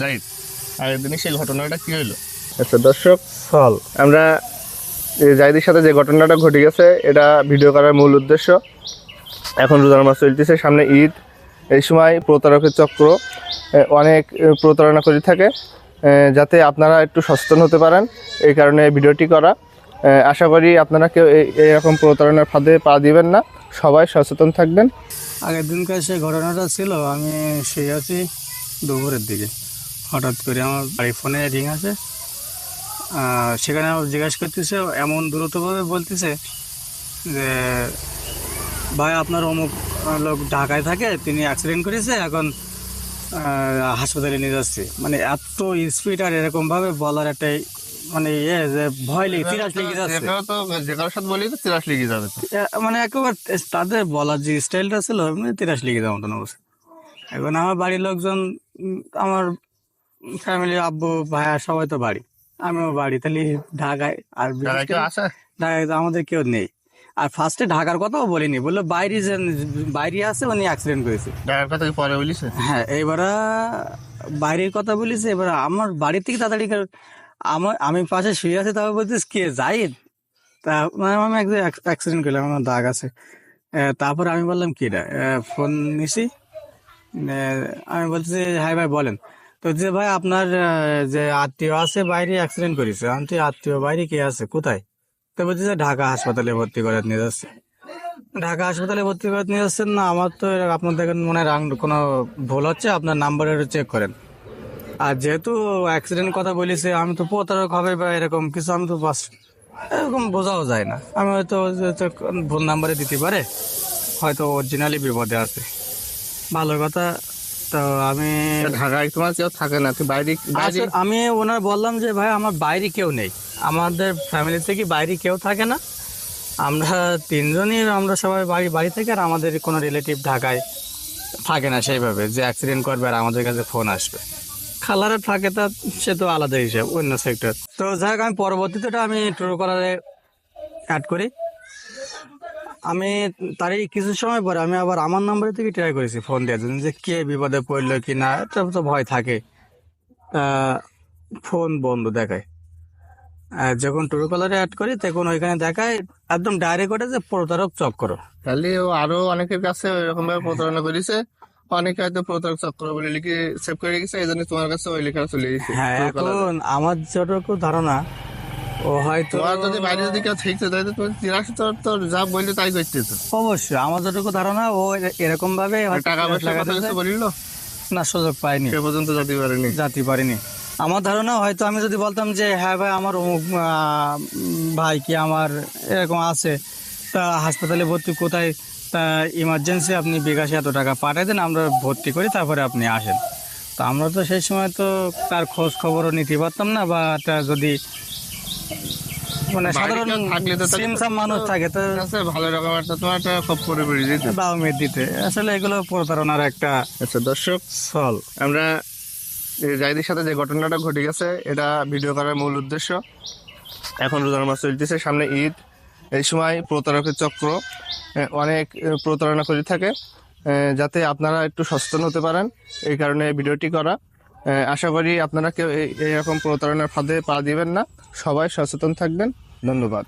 Right আগের দিনে সেই ঘটনাটা কি হলো আচ্ছা দর্শক ফল আমরা এই জাহিদের সাথে যে ঘটনাটা ঘটে গেছে এটা ভিডিও করার মূল উদ্দেশ্য। এখন রোজার মাস চলতেছে সামনে ঈদ। এই সময় প্রতারকের চক্র অনেক প্রতারণা করে থাকে যাতে আপনারা একটু সচেতন হতে পারেন। এই কারণে ভিডিওটি করা। আশা করি আপনারা কেউ এই- এরকম প্রতারণার ফাঁদে পা দিবেন না। সবাই সচেতন থাকবেন। আগের দিনকার সেই ঘটনাটা ছিল আমি সেই আছি দুপুরের দিকে। হঠাৎ করে আমার বাড়ি ফোনে রিং আছে। সেখানে আমার জিজ্ঞাসা করতেছে এমন দ্রুতভাবে বলতেছে যে ভাই আপনার অমুক লোক ঢাকায় থাকে তিনি অ্যাক্সিডেন্ট করেছে এখন হাসপাতালে নিয়ে যাচ্ছে। মানে এত স্পিড আর এরকমভাবে বলার একটা মানে ইয়ে যে ভয় লেগে তিরাশ লেগে যাচ্ছে। তো যে কারোর সাথে বলি তো তিরাশ লেগে যাবে মানে একেবারে তাদের বলার যে স্টাইলটা ছিল মানে তিরাশ লেগে দেওয়ার মতন অবস্থা। এখন আমার বাড়ির লোকজন আমার ফ্যামিলি আব্বু ভাইয়া সবাই তো বাড়ি। আমিও বাড়ি তাহলে ঢাকায় আর বিশেষ ঢাকায় করে আছে? ঢাকায় তো আমাদের কেউ নেই। আর ফার্স্টে ঢাকার কথাও বলিনি বলল বাইরে যে বাইরে আছে উনি অ্যাক্সিডেন্ট করেছে। ঢাকার কথা কি পরে বলিস হ্যাঁ এবার বাইরের কথা বলিস এবার আমার বাড়ি থেকে তাড়াতাড়ি আমার আমি পাশে শুয়ে আছি তবে বলছিস কে জাহিদ? তা মানে আমি একদিন অ্যাক্সিডেন্ট করলাম আমার দাগ আছে। তারপর আমি বললাম কি রে ফোন নিছি। আমি বলছি হাই ভাই বলেন। তো যে ভাই আপনার যে আত্মীয় আছে, বাইরে অ্যাক্সিডেন্ট করেছে। আন্টি, আত্মীয় বাইরে কে আছে? কোথায়? তো বলছি যে ঢাকা হাসপাতালে ভর্তি করে নিয়ে যাচ্ছে। ঢাকা হাসপাতালে ভর্তি করে নিয়ে যাচ্ছেন না, আমার তো আপনার দেখেন মনে হয় কোনো ভুল হচ্ছে? আপনার নাম্বারের চেক করেন। আর যেহেতু অ্যাক্সিডেন্ট কথা বলেছে, আমি তো প্রতারক হবে বা এরকম কিছু, আমি তো বাস এরকম বোঝাও যায় না। আমি হয়তো ভুল নাম্বারে দিতে পারে, হয়তো অরিজিনালি বিপদে আছে। ভালো কথা তো আমি ঢাকায় তোমার কেউ থাকে না? তুই বাইরে বাইরে আমি ওনার বললাম যে ভাই আমার বাইরে কেউ নেই। আমাদের ফ্যামিলি থেকে বাইরে কেউ থাকে না। আমরা তিনজনই আমরা সবাই বাড়ি বাড়ি থেকে আর আমাদের কোনো রিলেটিভ ঢাকায় থাকে না সেইভাবে। যে অ্যাক্সিডেন্ট করবে আর আমাদের কাছে ফোন আসবে। খালারে থাকে তা সে তো আলাদা হিসাব অন্য সেক্টর তো যাই হোক আমি পরবর্তীতেটা আমি ট্রু কলারে অ্যাড করি। আমি তারই কিছু সময় পরে আমি আবার আমার নাম্বারে থেকে ট্রাই করেছি ফোন দেওয়ার জন্য যে কে বিপদে পড়ল কি না এটা তো ভয় থাকে। ফোন বন্ধ দেখায়। যখন টুরু কলারে অ্যাড করি তখন ওইখানে দেখায় একদম ডাইরেক্ট ওটা যে প্রতারক চক্র তাহলে ও আরও অনেকের কাছে এরকম ভাবে প্রতারণা করেছে। অনেকে হয়তো প্রতারক চক্র বলে লিখে সেভ করে রেখেছে এই জন্য তোমার কাছে ওই লেখা চলে গেছে হ্যাঁ এখন আমার যতটুকু ধারণা ও হয়তো। যদি বাইরে যদি কেউ ঠিকছে তাহলে তিরাশ তোর তোর যা বললে তাই করতে তো অবশ্যই আমার যতটুকু ধারণা ও এরকম ভাবে টাকা পয়সা কথা কিছু বলিল? না সুযোগ পাইনি। সে পর্যন্ত যেতে পারেনি। জাতি পারিনি। আমার ধারণা হয়তো আমি যদি বলতাম যে হ্যাঁ ভাই আমার অমুক ভাই কি আমার এরকম আছে তা হাসপাতালে ভর্তি কোথায়? তা ইমার্জেন্সি আপনি বিকাশে এত টাকা পাঠিয়ে দেন আমরা ভর্তি করি তারপরে আপনি আসেন। তা আমরা তো সেই সময় তো তার খোঁজ খবরও নিতে পারতাম না বা তা যদি মানে সাধারণ থাকলে তো সিমসাম মানুষ থাকে তো। ভালো রকম একটা তোমার একটা করে পড়ে যেত দাও মেয়ে দিতে। আসলে এগুলো প্রতারণার একটা আচ্ছা দর্শক ফল আমরা জাহিদের সাথে যে ঘটনাটা ঘটে গেছে এটা ভিডিও করার মূল উদ্দেশ্য। এখন রোজার মাস চলতেছে সামনে ঈদ। এই সময় প্রতারকের চক্র অনেক প্রতারণা করে থাকে। যাতে আপনারা একটু সচেতন হতে পারেন। এই কারণে ভিডিওটি করা। আশা করি আপনারা কেউ এই- এরকম প্রতারণার ফাঁদে পা দিবেন না। সবাই সচেতন থাকবেন। ধন্যবাদ।